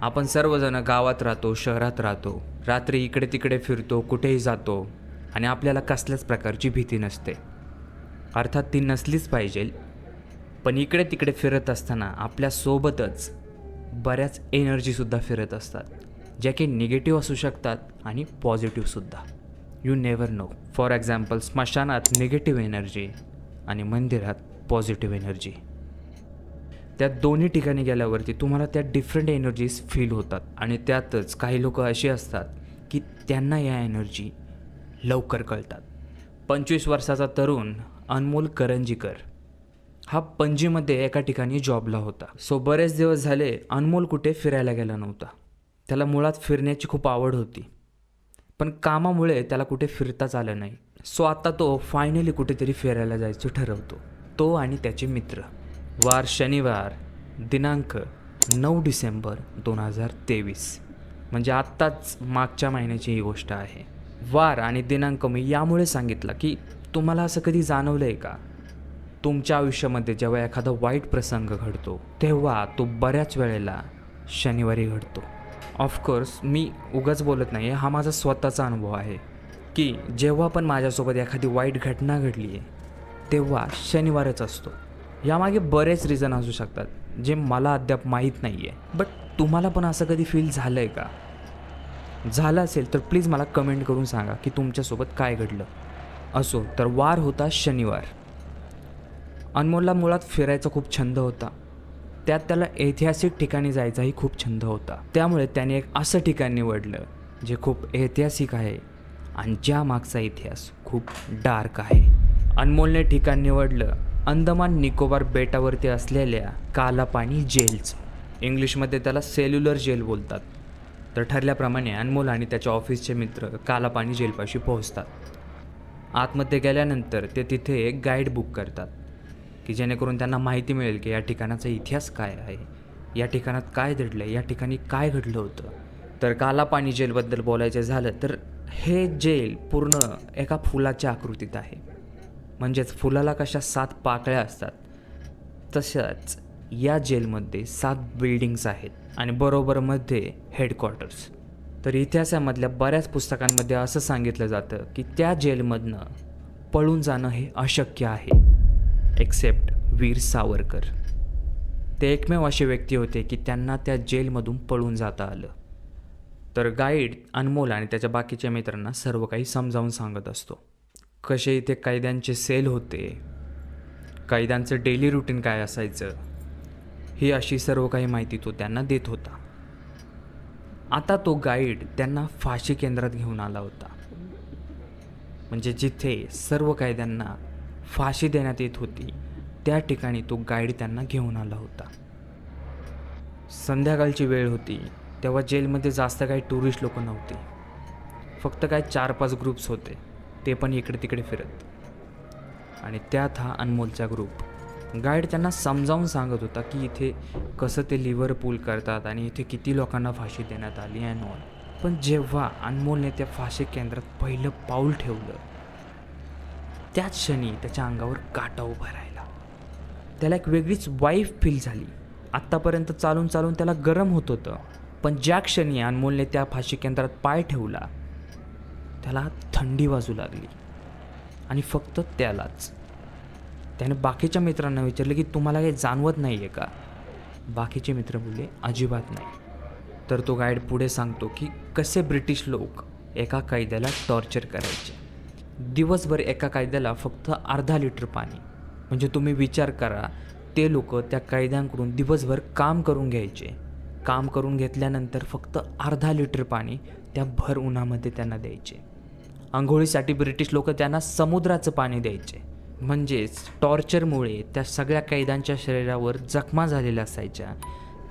आपण सर्वजण गावात राहतो शहरात राहतो रात्री इकडे तिकडे फिरतो कुठेही जातो आणि आपल्याला कसल्याच प्रकारची भीती नसते. अर्थात ती नसलीच पाहिजे. पण इकडे तिकडे फिरत असताना आपल्यासोबतच बऱ्याच एनर्जीसुद्धा फिरत असतात ज्या की निगेटिव्ह असू शकतात आणि पॉझिटिव्हसुद्धा you never know for example स्मशानात negative energy आणि मंदिरात पॉझिटिव्ह एनर्जी त्या दोन्ही ठिकाणी गेल्यावरती तुम्हाला त्या डिफरंट एनर्जीज फील होतात. आणि त्यातच काही लोक अशी असतात की त्यांना या एनर्जी लवकर कळतात. पंचवीस वर्षाचा तरुण अनमोल करंजीकर हा पणजीमध्ये एका ठिकाणी जॉबला होता. सो बरेच दिवस झाले अनमोल कुठे फिरायला गेला नव्हता. त्याला मुळात फिरण्याची खूप आवड होती. पण कामामुळे त्याला कुठे फिरताच आलं नाही. सो आता तो फायनली कुठेतरी फिरायला जायचं ठरवतो. तो आणि त्याचे मित्र. वार शनिवार दिनांक नऊ डिसेंबर दोन हजार तेवीस. म्हणजे आत्ताच मागच्या महिन्याची ही गोष्ट आहे. वार आणि दिनांक मी यामुळे सांगितलं की तुम्हाला असं कधी जाणवलं आहे का? तुमच्या आयुष्यामध्ये जेव्हा एखादा वाईट प्रसंग घडतो तेव्हा तो बऱ्याच वेळेला शनिवारी घडतो. ऑफकोर्स मी उगाच बोलत नाही हा माझा स्वतःचा अनुभव आहे की जेव्हा पण माझ्यासोबत एखादी वाईट घटना घडली आहे तेव्हा शनिवारच असतो. यामागे बरेच रिझन असू शकतात जे मला अद्याप माहीत नाही आहे बट तुम्हाला पण असं कधी फील झालं आहे का? झालं असेल तर प्लीज मला कमेंट करून सांगा की तुमच्यासोबत काय घडलं. असो तर वार होता शनिवार. अनमोलला मुळात फिरायचा खूप छंद होता. त्यात त्याला ऐतिहासिक ठिकाणी जायचाही खूप छंद होता. त्यामुळे त्याने एक असं ठिकाण निवडलं जे खूप ऐतिहासिक आहे आणि ज्या मागचा इतिहास खूप डार्क आहे. अनमोलने ठिकाण निवडलं. अंदमान निकोबार बेटावरती असलेल्या कालापाणी जेलचं इंग्लिशमध्ये त्याला सेल्युलर जेल बोलतात. तर ठरल्याप्रमाणे अनमोल आणि त्याच्या ऑफिसचे मित्र कालापाणी जेलपाशी पोहोचतात. आतमध्ये गेल्यानंतर ते तिथे एक गाईड बुक करतात की जेणेकरून त्यांना माहिती मिळेल की या ठिकाणाचा इतिहास काय आहे या ठिकाणात काय घडलं या ठिकाणी काय घडलं होतं. तर कालापाणी जेलबद्दल बोलायचं झालं तर हे जेल पूर्ण एका फुलाच्या आकृतीत आहे. म्हणजेच फुलाला कशा सात पाकळ्या असतात तशाच या जेलमध्ये सात बिल्डिंग्स आहेत आणि बरोबरमध्ये हेडक्वार्टर्स तर इतिहासामधल्या बऱ्याच पुस्तकांमध्ये असं सांगितलं जातं की त्या जेलमधनं पळून जाणं हे अशक्य आहे एक्सेप्ट वीर सावरकर. ते एकमेव असे व्यक्ती होते की त्यांना त्या जेलमधून पळून जाता आलं. तर गाईड अनमोल आणि त्याच्या बाकीच्या मित्रांना सर्व काही समजावून सांगत असतो. कसे इथे कैद्यांचे सेल होते कैद्यांचं डेली रुटीन काय असायचं ही अशी सर्व काही माहिती तो त्यांना देत होता. आता तो गाईड त्यांना फाशी केंद्रात घेऊन आला होता. म्हणजे जिथे सर्व कैद्यांना फाशी देण्यात येत होती त्या ठिकाणी तो गाईड त्यांना घेऊन आला होता. संध्याकाळची वेळ होती तेव्हा जेलमध्ये जास्त काही टुरिस्ट लोक नव्हते. फक्त काय चार पाच ग्रुप्स होते. ते पण इकडे तिकडे फिरत. आणि त्यात हा अनमोलचा ग्रुप गाईड त्यांना समजावून सांगत होता की इथे कसं ते लिव्हर पूल करतात आणि इथे किती लोकांना फाशी देण्यात आली आहे नॉन पण जेव्हा अनमोलने त्या फाशी केंद्रात पहिलं पाऊल ठेवलं त्याच क्षणी त्याच्या अंगावर काटा उभा राहिला. त्याला एक वेगळीच वाईफ फील झाली. आत्तापर्यंत चालून चालून त्याला गरम होत होतं. पण ज्या क्षणी अनमोलने त्या फाशी केंद्रात पाय ठेवला त्याला थंडी वाजू लागली. आणि फक्त त्यालाच. त्याने बाकीच्या मित्रांना विचारलं की तुम्हाला काही जाणवत नाही आहे का? बाकीचे मित्र बोलले अजिबात नाही. तर तो गाईड पुढे सांगतो की कसे ब्रिटिश लोक एका कैद्याला टॉर्चर करायचे? दिवसभर एका कैद्याला फक्त अर्धा लिटर पाणी. म्हणजे तुम्ही विचार करा ते लोक त्या कैद्यांकडून दिवसभर काम करून घ्यायचे. काम करून घेतल्यानंतर फक्त अर्धा लिटर पाणी त्या भर उन्हामध्ये त्यांना द्यायचे. आंघोळीसाठी ब्रिटिश लोक त्यांना समुद्राचं पाणी द्यायचे. म्हणजेच टॉर्चरमुळे त्या सगळ्या कैद्यांच्या शरीरावर जखमा झालेल्या असायच्या.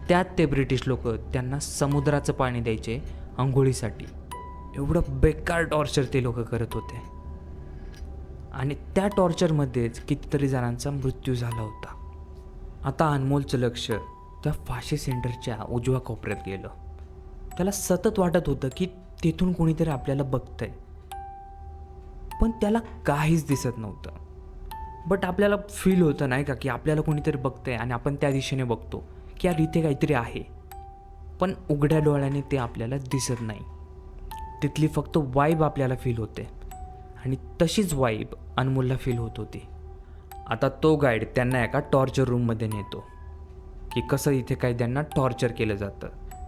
त्यात ते ब्रिटिश लोक त्यांना समुद्राचं पाणी द्यायचे आंघोळीसाठी. एवढं बेकार टॉर्चर ते लोक करत होते. आणि त्या टॉर्चरमध्येच कितीतरी जणांचा मृत्यू झाला होता. आता अनमोलचं लक्ष त्या फाशी सेंटरच्या उजव्या कोपऱ्यात गेलं. त्याला सतत वाटत होतं की तिथून कोणीतरी आपल्याला बघतंय. पण त्याला काहीच दिसत नव्हतं. बट आपल्याला फील होतं नाही का की आपल्याला कोणीतरी बघतंय आणि आपण त्या दिशेने बघतो की यार इथे काहीतरी आहे. पण उघड्या डोळ्याने ते आपल्याला दिसत नाही. तिथली फक्त वाईब आपल्याला फील होते. आणि तशीच वाईब अनमोलला फील होत होती. आता तो गाईड त्यांना एका टॉर्चर रूममध्ये नेतो. की कसं इथे काही त्यांना टॉर्चर केलं जातं.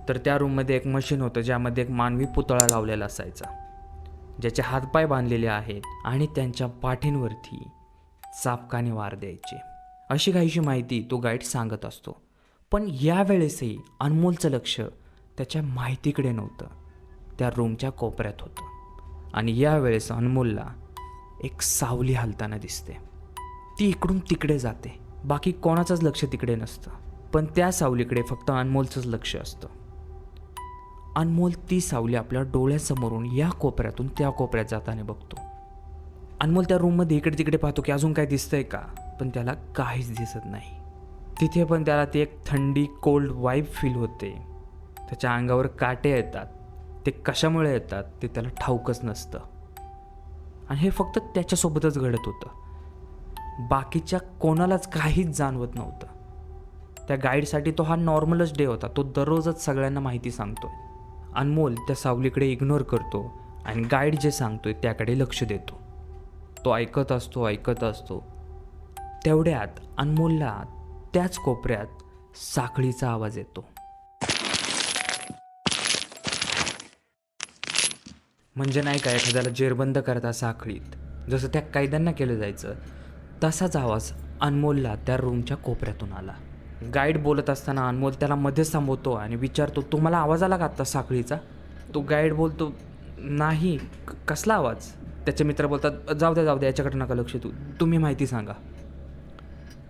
तर त्या रूममध्ये एक मशीन होतं ज्यामध्ये एक मानवी पुतळा लावलेला असायचा. ज्याचे हातपाय बांधलेले आहेत आणि त्यांच्या पाठींवरती चापकाने वार द्यायचे. अशी काहीशी माहिती तो गाईड सांगत असतो. पण यावेळेसही अनमोलचं लक्ष त्याच्या माहितीकडे नव्हतं. त्या रूमच्या कोपऱ्यात होतं. आणि यावेळेस अनमोलला एक सावली हलताना दिसते. ती इकडून तिकडे जाते. बाकी कोणाचंच लक्ष तिकडे नसतं. पण त्या सावलीकडे फक्त अनमोलचंच लक्ष असतं. अनमोल ती सावली आपल्या डोळ्यासमोरून या कोपऱ्यातून त्या कोपऱ्यात जाताना बघतो. अनमोल त्या रूममध्ये इकडे तिकडे पाहतो की अजून काय दिसतंय का? पण त्याला काहीच दिसत नाही. तिथे पण त्याला ती एक थंडी कोल्ड वाईब फील होते. त्याच्या अंगावर काटे येतात. ते कशामुळे येतात ते त्याला ठाऊकच नसतं. आणि हे फक्त त्याच्यासोबतच घडत होतं. बाकीच्या कोणालाच काहीच जाणवत नव्हतं. त्या गाईडसाठी तो हा नॉर्मलच डे होता. तो दररोजच सगळ्यांना माहिती सांगतोय. अनमोल त्या सावलीकडे इग्नोर करतो आणि गाईड जे सांगतोय त्याकडे लक्ष देतो. तो ऐकत असतो ऐकत असतो. तेवढ्यात अनमोलला त्याच कोपऱ्यात साखळीचा आवाज येतो. म्हणजे नाही का एखाद्याला जेरबंद करता साखळीत. जसं त्या कैद्यांना केलं जायचं तसाच आवाज अनमोलला त्या रूमच्या कोपऱ्यातून आला. गाईड बोलत असताना अनमोल त्याला मध्येच थांबवतो आणि विचारतो तुम्हाला आवाज आला का आत्ता साखळीचा? तो गाईड बोलतो नाही क- कसला आवाज? त्याचे मित्र बोलतात जाऊ द्या जाऊ द्या याच्याकडे नका लक्ष तू तुम्ही माहिती सांगा.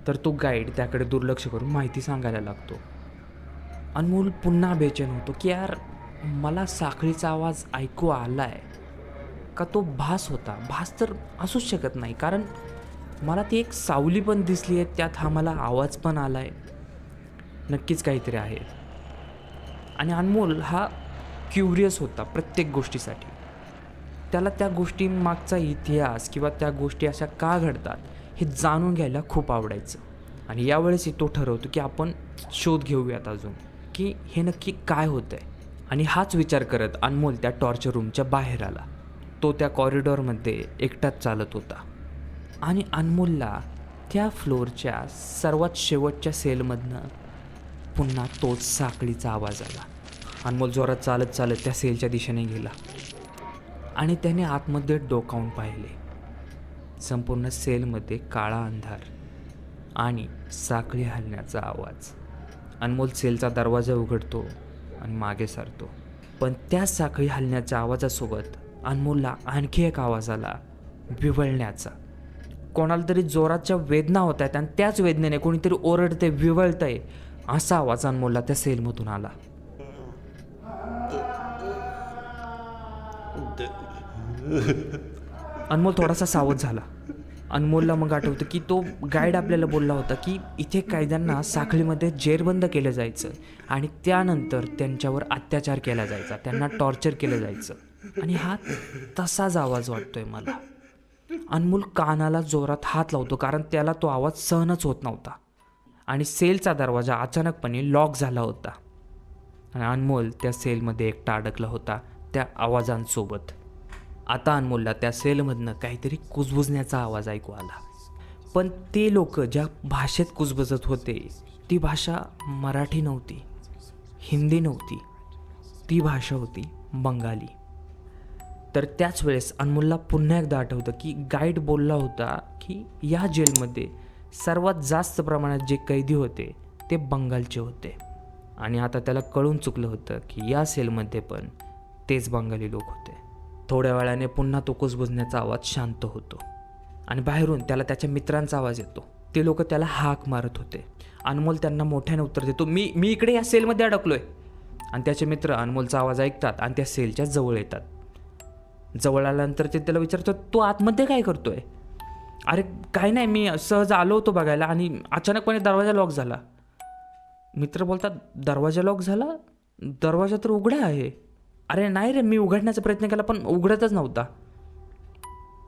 तर तो गाईड त्याकडे दुर्लक्ष करून माहिती सांगायला लागतो. अनमोल पुन्हा बेचैन होतो की यार मला साखळीचा आवाज ऐकू आला आहे का तो भास होता? भास तर असूच शकत नाही कारण मला ती एक सावली पण दिसली आहे त्यात हा मला आवाज पण आला आहे नक्कीच काहीतरी आहे. आणि अनमोल हा क्युरियस होता प्रत्येक गोष्टीसाठी. त्याला त्या गोष्टींमागचा इतिहास किंवा त्या गोष्टी अशा का घडतात हे जाणून घ्यायला खूप आवडायचं. आणि यावेळेसही तो ठरवतो की आपण शोध घेऊयात अजून की हे नक्की काय होतं आहे आणि हाच विचार करत अनमोल त्या टॉर्चर रूमच्या बाहेर आला. तो त्या कॉरिडॉरमध्ये एकटाच चालत होता. आणि अनमोलला त्या फ्लोअरच्या सर्वात शेवटच्या सेलमधनं पुन्हा तोच साखळीचा आवाज आला. अनमोल जोरात चालत चालत त्या सेलच्या दिशेने गेला. आणि त्याने आतमध्ये डोकावून पाहिले. संपूर्ण सेलमध्ये काळा अंधार आणि साखळी हलण्याचा आवाज. अनमोल सेलचा दरवाजा उघडतो आणि मागे सरतो. पण त्या साखळी हलण्याच्या आवाजासोबत अनमोलला आणखी एक आवाज आला विवळण्याचा. कोणाला तरी जोराच्या वेदना होत आहेत आणि त्याच वेदनेने कोणीतरी ओरडते विवळतंय. असा आवाज अनमोलला त्या सेलमधून आला. अनमोल थोडासा सावध झाला. अनमोलला मग आठवतं की तो गाईड आपल्याला बोलला होता की इथे कैद्यांना साखळीमध्ये जेरबंद केलं जायचं आणि त्यानंतर त्यांच्यावर अत्याचार केला जायचा त्यांना टॉर्चर केलं जायचं. आणि हा तसाच आवाज वाटतोय मला. अनमोल कानाला जोरात हात लावतो कारण त्याला तो आवाज सहनच होत नव्हता. आणि सेलचा दरवाजा अचानकपणे लॉक झाला होता. आणि अनमोल त्या सेलमध्ये एकटा अडकला होता त्या आवाजांसोबत. आता अनमोलला त्या सेलमधनं काहीतरी कुजबुजण्याचा आवाज ऐकू आला. पण ते लोक ज्या भाषेत कुजबुजत होते ती भाषा मराठी नव्हती हिंदी नव्हती. ती भाषा होती बंगाली. तर त्याच वेळेस अनमोलला पुन्हा एकदा आठवतं की गाईड बोलला होता की या जेलमध्ये सर्वात जास्त प्रमाणात जे कैदी होते ते बंगालचे होते. आणि आता त्याला कळून चुकलं होतं की या सेलमध्ये पण तेच बंगाली लोक होते. थोड्या वेळाने पुन्हा तो कुजबुजण्याचा आवाज शांत होतो. आणि बाहेरून त्याला त्याच्या मित्रांचा आवाज येतो. ते लोक त्याला हाक मारत होते. अनमोल त्यांना मोठ्याने उत्तर देतो मी मी इकडे या सेलमध्ये अडकलोय. आणि त्याचे मित्र अनमोलचा आवाज ऐकतात आणि त्या सेलच्या जवळ येतात. जवळ आल्यानंतर ते त्याला विचारतो तू आतमध्ये काय करतोय? अरे काय नाही मी सहज आलो होतो बघायला आणि अचानकपणे दरवाजा लॉक झाला. मित्र बोलतात दरवाजा लॉक झाला? दरवाजा तर उघडा आहे. अरे नाही रे मी उघडण्याचा प्रयत्न केला पण उघडतच नव्हता.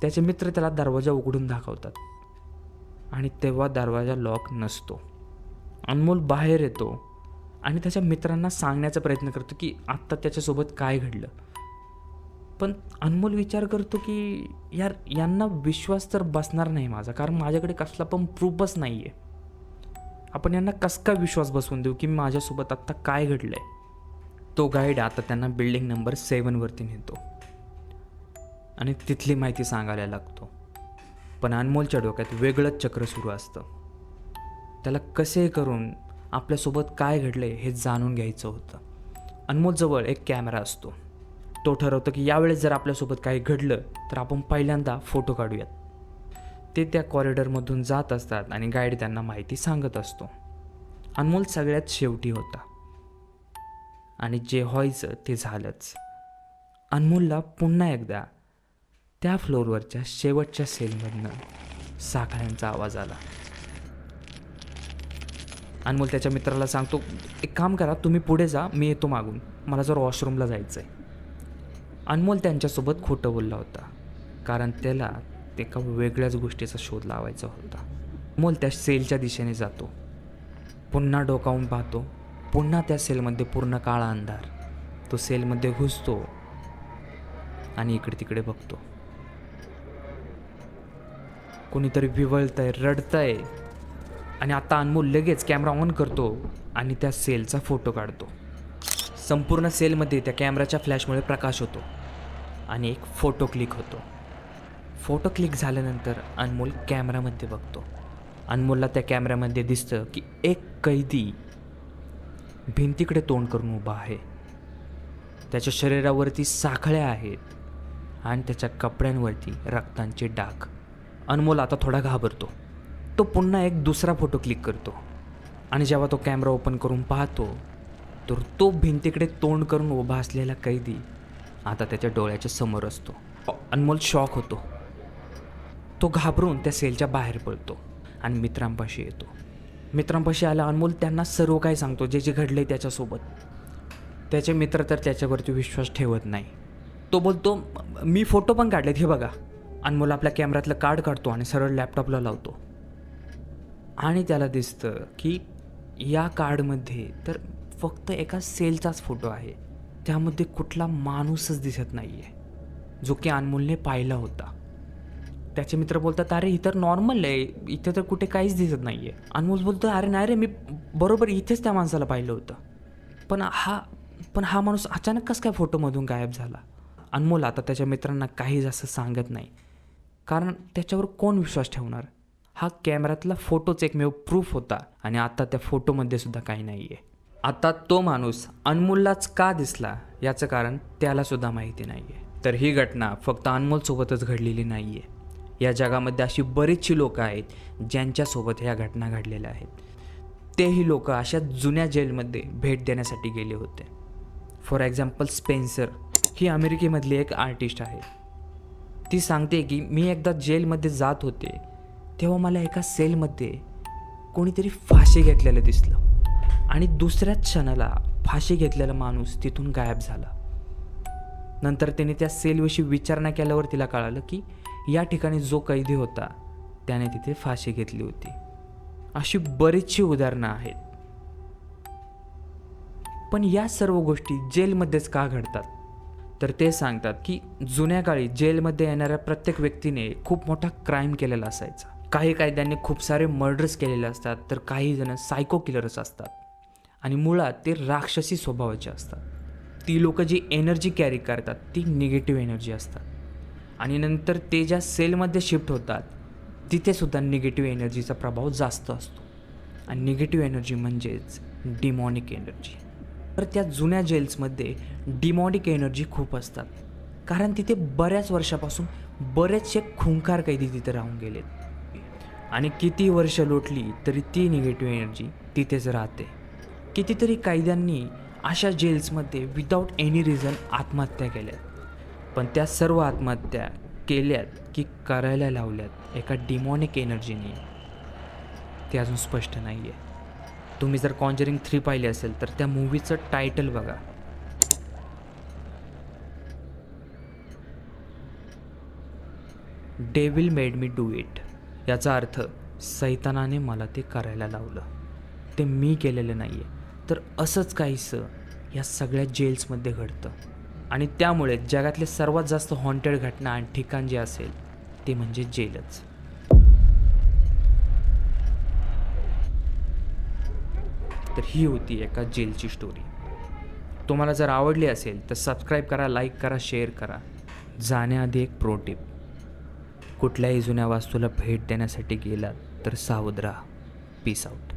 त्याचे मित्र त्याला दरवाजा उघडून दाखवतात. आणि तेव्हा दरवाजा लॉक नसतो. अनमोल बाहेर येतो आणि त्याच्या मित्रांना सांगण्याचा प्रयत्न करतो की आत्ता त्याच्यासोबत काय घडलं? पण अनमोल विचार करतो की यार यांना विश्वास तर बसणार नाही माझा कारण माझ्याकडे कसला पण प्रूफच नाही आहे आपण यांना कस का विश्वास बसवून देऊ की माझ्यासोबत आत्ता काय घडलं आहे तो गाईड आता त्यांना बिल्डिंग नंबर सेवनवरती नेतो. आणि तिथली माहिती सांगायला लागतो. पण अनमोलच्या डोक्यात वेगळंच चक्र सुरू असतं. त्याला कसे करून आपल्यासोबत काय घडले हे जाणून घ्यायचं होतं. अनमोलजवळ एक कॅमेरा असतो. तो ठरवतो की यावेळेस जर आपल्यासोबत काही घडलं तर आपण पहिल्यांदा फोटो काढूयात. ते त्या कॉरिडॉरमधून जात असतात आणि गाईड त्यांना माहिती सांगत असतो. अनमोल सगळ्यात शेवटी होता. आणि जे व्हायचं ते झालंच. अनमोलला पुन्हा एकदा त्या फ्लोअरवरच्या शेवटच्या सेलमधनं साखळ्यांचा आवाज आला. अनमोल त्याच्या मित्राला सांगतो एक काम करा तुम्ही पुढे जा मी येतो मागून. मला जर वॉशरूमला जायचं आहे अनमोल त्यांच्यासोबत खोटं बोलला होता. कारण त्याला एका वेगळ्याच गोष्टीचा शोध लावायचा होता. अनमोल त्या सेलच्या दिशेने जातो. पुन्हा डोकावून पाहतो. पुन्हा त्या सेलमध्ये पूर्ण काळा अंधार. तो सेलमध्ये घुसतो आणि इकडे तिकडे बघतो. कोणीतरी विवळतंय रडतंय. आणि आता अनमोल लगेच कॅमेरा ऑन करतो आणि त्या सेलचा फोटो काढतो. संपूर्ण सेलमध्ये त्या कॅमेराच्या फ्लॅशमुळे प्रकाश होतो आणि एक फोटो क्लिक होतो. फोटो क्लिक झाल्यानंतर अनमोल कॅमेरामध्ये बघतो. अनमोलला त्या कॅमेऱ्यामध्ये दिसतं की एक कैदी भिंतीकडे तोंड करून उभा आहे. त्याच्या शरीरावरती साखळ्या आहेत आणि त्याच्या कपड्यांवरती रक्तांचे डाग. अनमोल आता थोडा घाबरतो. तो पुन्हा एक दुसरा फोटो क्लिक करतो आणि जेव्हा तो कॅमेरा ओपन करून पाहतो तर तो भिंतीकडे तोंड करून उभा असलेला कैदी आता त्याच्या डोळ्याच्या समोर असतो. अनमोल शॉक होतो. तो घाबरून त्या सेलच्या बाहेर पडतो आणि मित्रांपाशी येतो. मित्रांपाशी आला अनमोल त्यांना सर्व काही सांगतो जे जे घडले त्याच्यासोबत. त्याचे मित्र तर त्याच्यावरती विश्वास ठेवत नाही. तो बोलतो मी फोटो पण काढलेत हे बघा. अनमोल आपल्या कॅमेऱ्यातलं कार्ड काढतो आणि सरळ लॅपटॉपला लावतो. आणि त्याला दिसतं की या कार्डमध्ये तर फक्त एका सेलचाच फोटो आहे. त्यामध्ये कुठला माणूसच दिसत नाही आहे जो की अनमोलने पाहिला होता. त्याचे मित्र बोलतात अरे इतर नॉर्मल आहे. इथे तर कुठे काहीच दिसत नाही आहे अनमोल बोलतो अरे नाही रे मी बरोबर इथेच त्या माणसाला पाहिलं होतं. पण हा पण हा माणूस अचानक कसं काय फोटोमधून गायब झाला? अनमोल आता त्याच्या मित्रांना काही जास्त सांगत नाही. कारण त्याच्यावर कोण विश्वास ठेवणार? हा कॅमेऱ्यातला फोटोच एकमेव प्रूफ होता आणि आता त्या फोटोमध्ये सुद्धा काही नाही आहे आता तो माणूस अनमोललाच का दिसला? याचं कारण त्यालासुद्धा माहिती नाही आहे तर ही घटना फक्त अनमोलसोबतच घडलेली नाही आहे या जगामध्ये अशी बरीचशी लोकं आहेत ज्यांच्यासोबत ह्या घटना घडलेल्या आहेत. तेही लोक अशा जुन्या जेलमध्ये भेट देण्यासाठी गेले होते. फॉर एक्झाम्पल स्पेन्सर ही अमेरिकेमधली एक आर्टिस्ट आहे. ती सांगते की मी एकदा जेलमध्ये जात होते तेव्हा मला एका सेलमध्ये कोणीतरी फाशी घेतलेलं दिसलं. आणि दुसऱ्याच क्षणाला फाशी घेतलेला माणूस तिथून गायब झाला. नंतर त्याने त्या सेलविषयी विचारणा केल्यावर तिला कळालं की या ठिकाणी जो कैदी होता त्याने तिथे फाशी घेतली होती. अशी बरीचशी उदाहरणं आहेत. पण या सर्व गोष्टी जेलमध्येच का घडतात? तर ते सांगतात की जुन्या काळी जेलमध्ये येणाऱ्या प्रत्येक व्यक्तीने खूप मोठा क्राईम केलेला असायचा. काही कायद्यांनी खूप सारे मर्डर्स केलेले असतात तर काही जण सायको किलर्स असतात. आणि मुळात ते राक्षसी स्वभावाचे असतात. ती लोकं जी एनर्जी कॅरी करतात ती निगेटिव्ह एनर्जी असतात. आणि नंतर ते ज्या सेलमध्ये शिफ्ट होतात तिथेसुद्धा निगेटिव्ह एनर्जीचा प्रभाव जास्त असतो. आणि निगेटिव्ह एनर्जी म्हणजेच डिमॉनिक एनर्जी तर त्या जुन्या जेल्समध्ये डिमॉनिक एनर्जी खूप असतात. कारण तिथे बऱ्याच वर्षापासून बरेचसे खुंकार कैदी तिथे राहून गेलेत. आणि किती वर्ष लोटली तरी ती निगेटिव्ह एनर्जी तिथेच राहते. कितीतरी कायद्यांनी अशा जेल्समध्ये विदाऊट एनी रिझन आत्महत्या केल्यात. पण त्या सर्व आत्महत्या केल्यात की करायला लावल्यात एका डिमॉनिक एनर्जीने ते अजून स्पष्ट नाही आहे तुम्ही जर कॉन्जरिंग थ्री पाहिली असेल तर त्या मूवीचं टायटल बघा. Devil made me do it याचा अर्थ सैतानाने मला ते करायला लावलं. ते मी केलेलं नाही आहे तर असंच काहीसं या सगळ्या जेल्समध्ये घडतं. आणि त्यामुळे जगातले सर्वात जास्त हॉन्टेड घटना आणि ठिकाण जे असेल ते म्हणजे जेलच. तर ही होती एका जेलची स्टोरी तुम्हाला जर आवडली असेल तर सबस्क्राईब करा लाईक करा शेअर करा. जाण्याआधी एक प्रो टिप कुठल्याही जुन्या वास्तूला भेट देण्यासाठी गेलात तर सावध राहा. Peace out